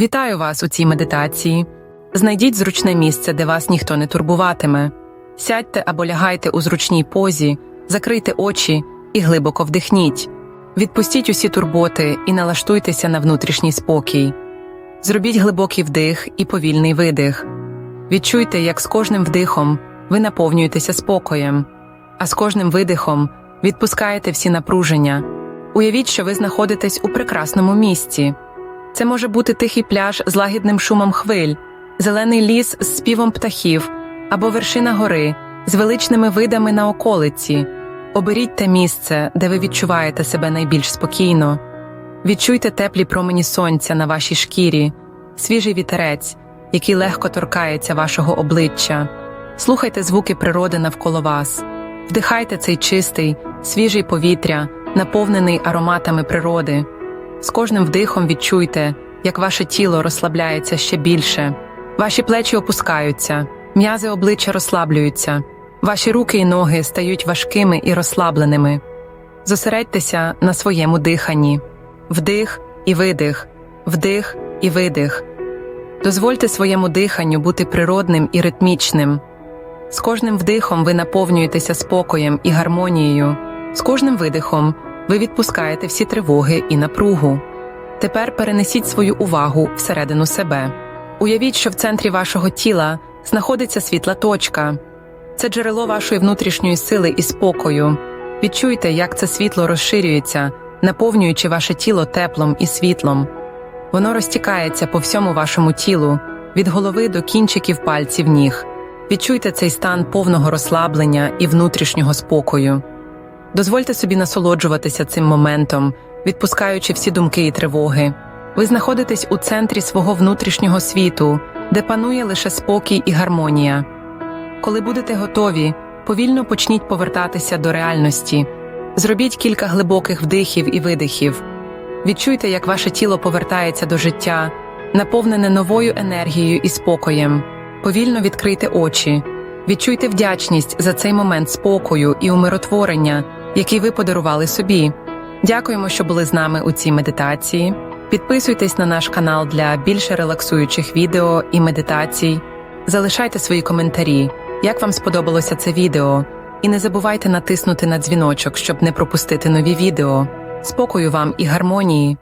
Вітаю вас у цій медитації. Знайдіть зручне місце, де вас ніхто не турбуватиме. Сядьте або лягайте у зручній позі, закрийте очі і глибоко вдихніть. Відпустіть усі турботи і налаштуйтеся на внутрішній спокій. Зробіть глибокий вдих і повільний видих. Відчуйте, як з кожним вдихом ви наповнюєтеся спокоєм, а з кожним видихом відпускаєте всі напруження. Уявіть, що ви знаходитесь у прекрасному місці. Це може бути тихий пляж з лагідним шумом хвиль, зелений ліс з співом птахів або вершина гори з величними видами на околиці. Оберіть те місце, де ви відчуваєте себе найбільш спокійно. Відчуйте теплі промені сонця на вашій шкірі, свіжий вітерець, який легко торкається вашого обличчя. Слухайте звуки природи навколо вас, вдихайте цей чистий, свіжий повітря, наповнений ароматами природи. З кожним вдихом відчуйте, як ваше тіло розслабляється ще більше, ваші плечі опускаються, м'язи обличчя розслаблюються, ваші руки і ноги стають важкими і розслабленими. Зосередьтеся на своєму диханні. Вдих і видих, вдих і видих. Дозвольте своєму диханню бути природним і ритмічним. З кожним вдихом ви наповнюєтеся спокоєм і гармонією. З кожним видихом ви відпускаєте всі тривоги і напругу. Тепер перенесіть свою увагу всередину себе. Уявіть, що в центрі вашого тіла знаходиться світла точка. Це джерело вашої внутрішньої сили і спокою. Відчуйте, як це світло розширюється, наповнюючи ваше тіло теплом і світлом. Воно розтікається по всьому вашому тілу, від голови до кінчиків пальців ніг. Відчуйте цей стан повного розслаблення і внутрішнього спокою. Дозвольте собі насолоджуватися цим моментом, відпускаючи всі думки і тривоги. Ви знаходитесь у центрі свого внутрішнього світу, де панує лише спокій і гармонія. Коли будете готові, повільно почніть повертатися до реальності. Зробіть кілька глибоких вдихів і видихів. Відчуйте, як ваше тіло повертається до життя, наповнене новою енергією і спокоєм. Повільно відкрийте очі. Відчуйте вдячність за цей момент спокою і умиротворення, який ви подарували собі. Дякуємо, що були з нами у цій медитації. Підписуйтесь на наш канал для більше релаксуючих відео і медитацій. Залишайте свої коментарі, як вам сподобалося це відео, і не забувайте натиснути на дзвіночок, щоб не пропустити нові відео. Спокою вам і гармонії!